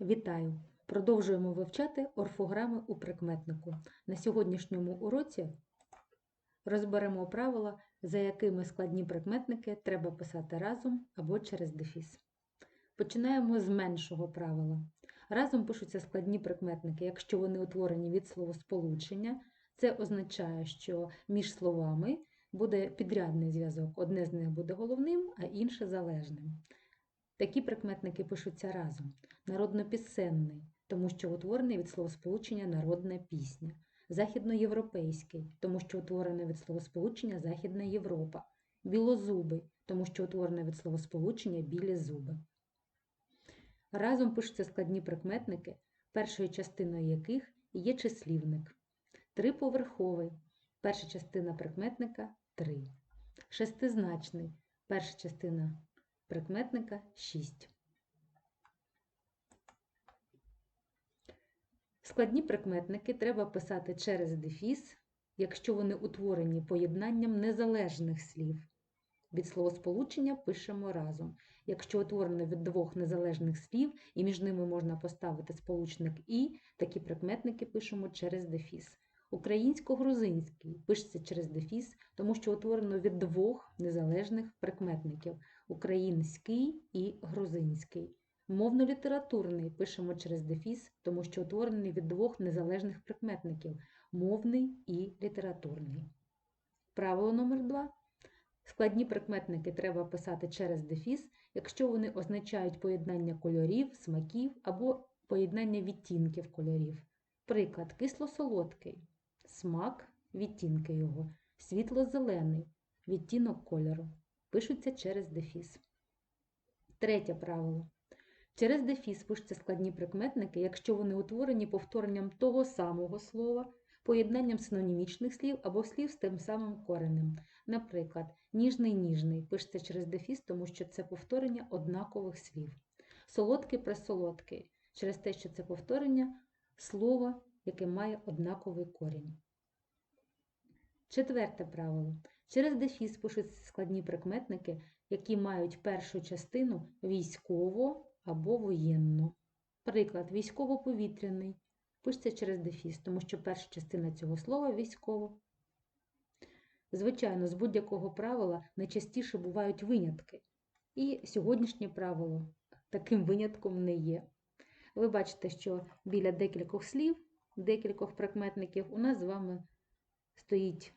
Вітаю! Продовжуємо вивчати орфограми у прикметнику. На сьогоднішньому уроці розберемо правила, за якими складні прикметники треба писати разом або через дефіс. Починаємо з меншого правила. Разом пишуться складні прикметники, якщо вони утворені від словосполучення. Це означає, що між словами буде підрядний зв'язок. Одне з них буде головним, а інше залежним. Такі прикметники пишуться разом. Народнопісенний, тому що утворений від словосполучення народна пісня. Західноєвропейський, тому що утворений від словосполучення Західна Європа. Білозубий, тому що утворений від словосполучення білі зуби. Разом пишуться складні прикметники, першою частиною яких є числівник. Триповерховий. Перша частина прикметника три. Шестизначний. Перша частина прикметника 6. Складні прикметники треба писати через дефіс, якщо вони утворені поєднанням незалежних слів. Від словосполучення пишемо разом. Якщо утворено від двох незалежних слів, і між ними можна поставити сполучник І, такі прикметники пишемо через дефіс. Українсько-грузинський пишеться через дефіс, тому що утворено від двох незалежних прикметників український і грузинський. Мовно-літературний пишемо через дефіс, тому що утворений від двох незалежних прикметників мовний і літературний. Правило номер 2. Складні прикметники треба писати через дефіс, якщо вони означають поєднання кольорів, смаків або поєднання відтінків кольорів. Приклад, кисло-солодкий, смак, відтінки його, світло-зелений, відтінок кольору. Пишуться через дефіс. Третє правило. Через дефіс пишуться складні прикметники, якщо вони утворені повторенням того самого слова, поєднанням синонімічних слів або слів з тим самим коренем. Наприклад, ніжний-ніжний пишеться через дефіс, тому що це повторення однакових слів. Солодкий пресолодкий через те, що це повторення слова, яке має однаковий корінь. Четверте правило. Через дефіс пишуться складні прикметники, які мають першу частину військово або воєнно. Приклад, військово-повітряний пишеться через дефіс, тому що перша частина цього слова військово. Звичайно, з будь-якого правила найчастіше бувають винятки. І сьогоднішнє правило таким винятком не є. Ви бачите, що біля декількох слів, декількох прикметників у нас з вами стоїть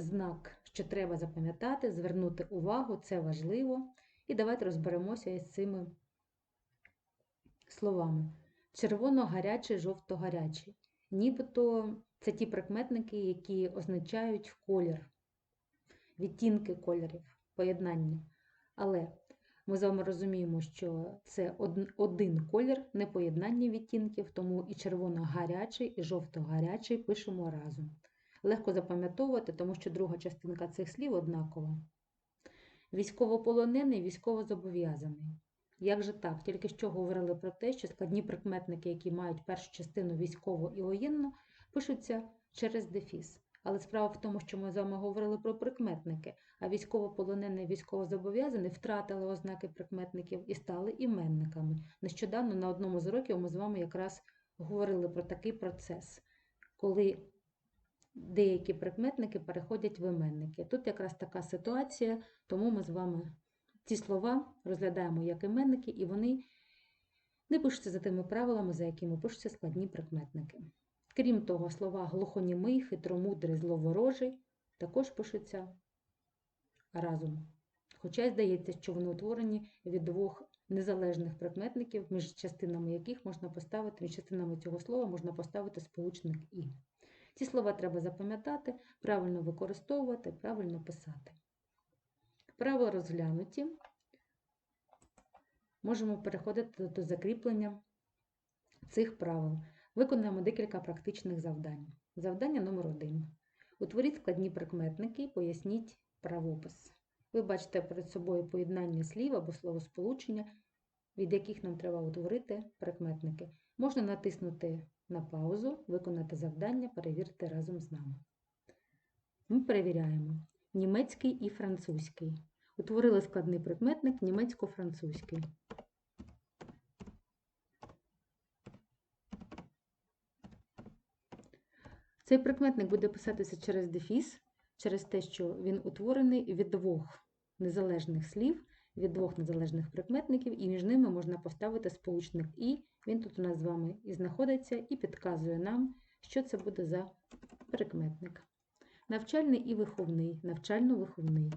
знак, що треба запам'ятати, звернути увагу, це важливо. І давайте розберемося із цими словами. Червоно-гарячий, жовто-гарячий. Нібито це ті прикметники, які означають колір, відтінки кольорів, поєднання. Але ми з вами розуміємо, що це один колір, не поєднання відтінків, тому і червоно-гарячий, і жовто-гарячий пишемо разом. Легко запам'ятовувати, тому що друга частинка цих слів однакова. Військовополонений, військовозобов'язаний. Як же так? Тільки що говорили про те, що складні прикметники, які мають першу частину військово і воєнно, пишуться через дефіс. Але справа в тому, що ми з вами говорили про прикметники, а військовополонений військовозобов'язаний втратили ознаки прикметників і стали іменниками. Нещодавно на одному з уроків ми з вами якраз говорили про такий процес, коли деякі прикметники переходять в іменники. Тут якраз така ситуація, тому ми з вами ці слова розглядаємо як іменники, і вони не пишуться за тими правилами, за якими пишуться складні прикметники. Крім того, слова глухонімий, хитромудрий, зловорожий також пишуться разом. Хоча й здається, що вони утворені від двох незалежних прикметників, між частинами яких можна поставити, між частинами цього слова можна поставити сполучник І. Ці слова треба запам'ятати, правильно використовувати, правильно писати. Правила розглянуті. Можемо переходити до закріплення цих правил. Виконаємо декілька практичних завдань. Завдання номер 1 Утворіть складні прикметники, поясніть правопис. Ви бачите перед собою поєднання слів або словосполучення, від яких нам треба утворити прикметники. Можна натиснути на паузу, виконати завдання, перевірити разом з нами. Ми перевіряємо німецький і французький. Утворили складний прикметник німецько-французький. Цей прикметник буде писатися через дефіс, через те, що він утворений від двох незалежних слів, від двох незалежних прикметників, і між ними можна поставити сполучник І він тут у нас з вами і знаходиться, і підказує нам, що це буде за прикметник. Навчальний і виховний, навчально-виховний.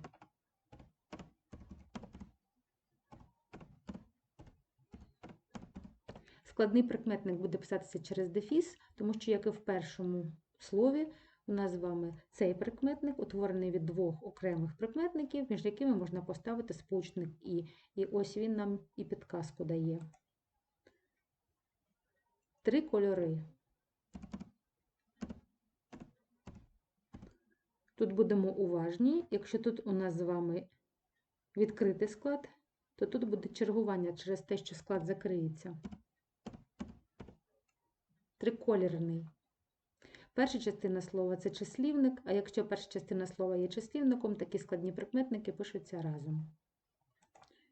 Складний прикметник буде писатися через дефіс, тому що, як і в першому слові, у нас з вами цей прикметник утворений від двох окремих прикметників, між якими можна поставити сполучник І. І ось він нам і підказку дає. Три кольори. Тут будемо уважні. Якщо тут у нас з вами відкритий склад, то тут буде чергування через те, що склад закриється. Триколірний. Перша частина слова це числівник, а якщо перша частина слова є числівником, такі складні прикметники пишуться разом.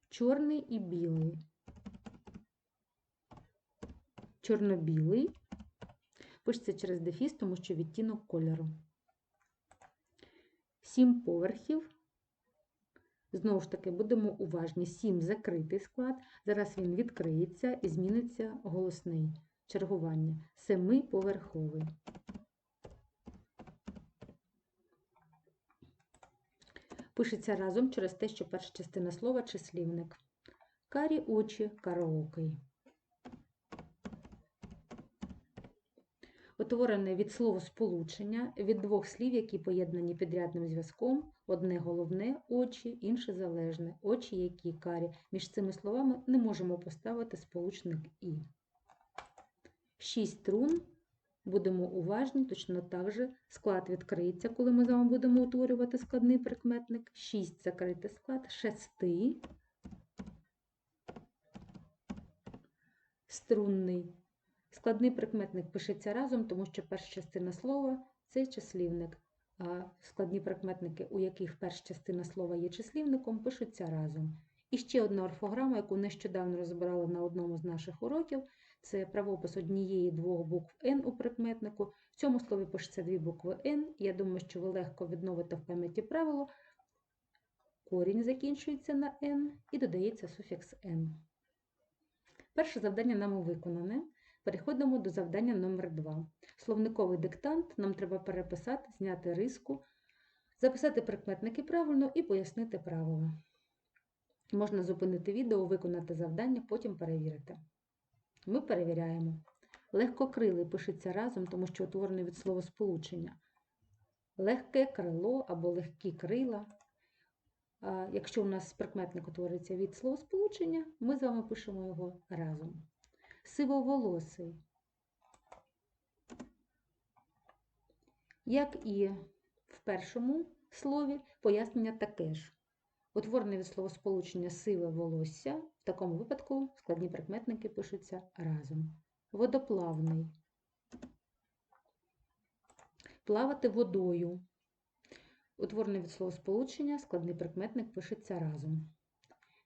Чорний і білий. Чорно-білий. Пишеться через дефіс, тому що відтінок кольору. Сім поверхів. Знову ж таки, будемо уважні. Сім закритий склад. Зараз він відкриється і зміниться голосний чергування. Семиповерховий. Пишеться разом через те, що перша частина слова числівник. Карі очі караокий. Утворене від словосполучення від двох слів, які поєднані підрядним зв'язком. Одне головне очі, інше залежне. Очі, які карі. Між цими словами не можемо поставити сполучник І. Шість струн. Будемо уважні, точно так же склад відкриється, коли ми з вами будемо утворювати складний прикметник. Шість закритий склад, шести. Струнний. Складний прикметник пишеться разом, тому що перша частина слова це числівник. А складні прикметники, у яких перша частина слова є числівником, пишуться разом. І ще одна орфограма, яку нещодавно розбирали на одному з наших уроків, це правопис однієї двох букв Н у прикметнику. В цьому слові пишеться дві букви Н. Я думаю, що ви легко відновите в пам'яті правило. Корінь закінчується на Н і додається суфікс Н. Перше завдання нами виконане. Переходимо до завдання номер 2 Словниковий диктант нам треба переписати, зняти риску, записати прикметники правильно і пояснити правила. Можна зупинити відео, виконати завдання, потім перевірити. Ми перевіряємо. Легкокрилий пишеться разом, тому що утворений від словосполучення. Легке крило або легкі крила. Якщо у нас прикметник утворюється від словосполучення, ми з вами пишемо його разом. Сивоволосий. Як і в першому слові, пояснення таке ж. Утворене від словосполучення сиве волосся, в такому випадку складні прикметники пишуться разом. Водоплавний. Плавати водою. Утворене від словосполучення, складний прикметник пишеться разом.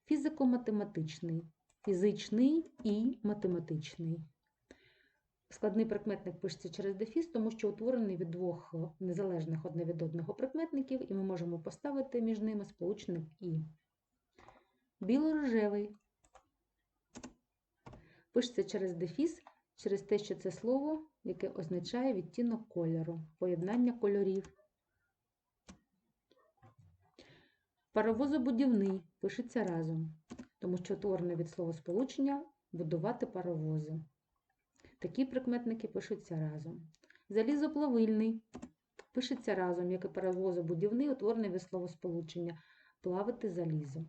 Фізико-математичний. Фізичний і математичний. Складний прикметник пишеться через дефіс, тому що утворений від двох незалежних одне від одного прикметників, і ми можемо поставити між ними сполучник І. Білорожевий. Пишеться через дефіс, через те, що це слово, яке означає відтінок кольору, поєднання кольорів. Паровозобудівний пишеться разом, тому що утворений від словосполучення будувати паровози. Такі прикметники пишуться разом. Залізоплавильний пишеться разом, як і паровозобудівний, утворений від словосполучення плавити залізо.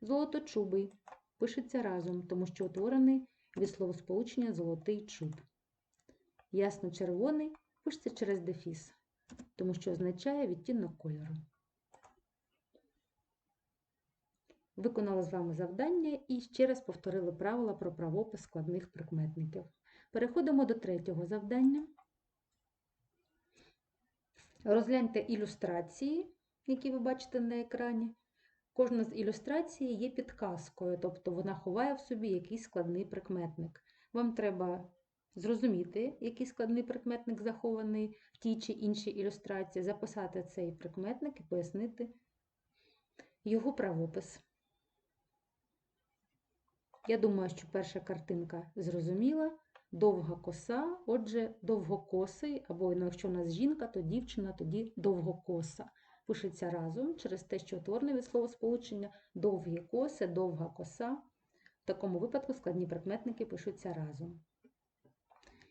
Золоточубий пишеться разом, тому що утворений від словосполучення золотий чуб. Ясно-червоний пишеться через дефіс, тому що означає відтінок кольору. Виконали з вами завдання і ще раз повторили правила про правопис складних прикметників. Переходимо до третього завдання. Розгляньте ілюстрації, які ви бачите на екрані. Кожна з ілюстрацій є підказкою, тобто вона ховає в собі якийсь складний прикметник. Вам треба зрозуміти, який складний прикметник захований в тій чи іншій ілюстрації, записати цей прикметник і пояснити його правопис. Я думаю, що перша картинка зрозуміла. Довга коса, отже, довгокосий, або ну, якщо у нас жінка, то дівчина, тоді довгокоса. Пишеться разом через те, що утворене від словосполучення довгі коси, довга коса. В такому випадку складні прикметники пишуться разом.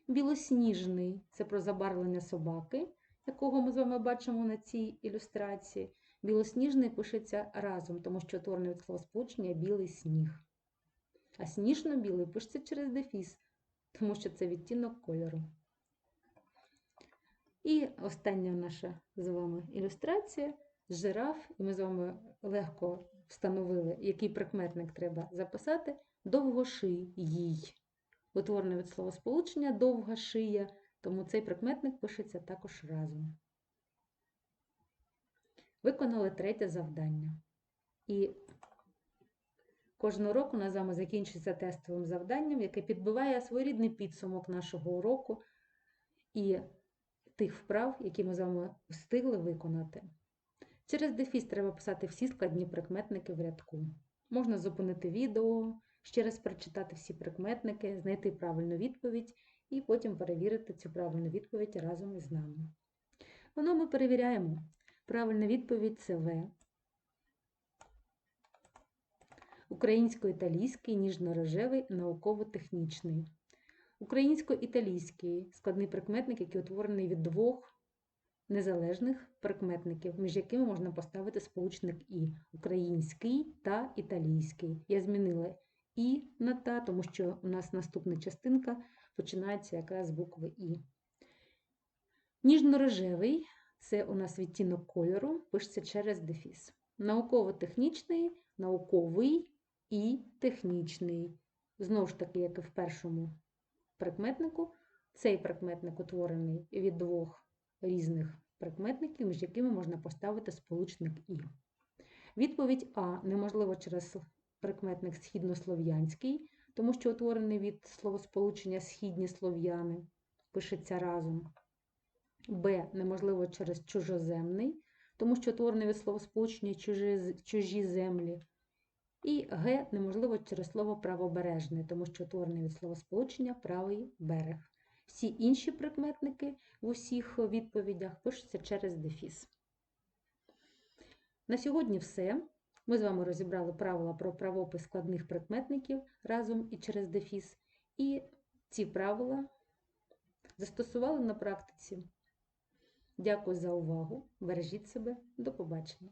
Білосніжний це про забарвлення собаки, якого ми з вами бачимо на цій ілюстрації. Білосніжний пишеться разом, тому що утворене від словосполучення білий сніг. А сніжно-білий пишеться через дефіс, тому що це відтінок кольору. І остання наша з вами ілюстрація жираф, і ми з вами легко встановили, який прикметник треба записати. Довгошиїй. Утворене від словосполучення довга шия, тому цей прикметник пишеться також разом. Виконали третє завдання. І кожного року у нас з вами закінчується тестовим завданням, яке підбиває своєрідний підсумок нашого уроку і тих вправ, які ми з вами встигли виконати. Через дефіс треба писати всі складні прикметники в рядку. Можна зупинити відео, ще раз прочитати всі прикметники, знайти правильну відповідь і потім перевірити цю правильну відповідь разом із нами. Воно ми перевіряємо. Правильна відповідь це В. Українсько-італійський, ніжно-рожевий, науково-технічний. Українсько-італійський складний прикметник, який утворений від двох незалежних прикметників, між якими можна поставити сполучник І український та італійський. Я змінила І на та, тому що у нас наступна частинка починається якраз з букви І. Ніжно-рожевий це у нас відтінок кольору, пишеться через дефіс. Науково-технічний, науковий і технічний. Знову ж таки, як і в першому прикметнику, цей прикметник утворений від двох різних прикметників, між якими можна поставити сполучник І. Відповідь А неможливо через прикметник східнослов'янський, тому що утворений від словосполучення східні слов'яни, пишеться разом. Б неможливо через чужоземний, тому що утворений від словосполучення чужі, чужі землі. І Г неможливо через слово правобережне, тому що утворений від словосполучення правий берег. Всі інші прикметники в усіх відповідях пишуться через дефіс. На сьогодні все. Ми з вами розібрали правила про правопис складних прикметників разом і через дефіс. І ці правила застосували на практиці. Дякую за увагу. Бережіть себе. До побачення!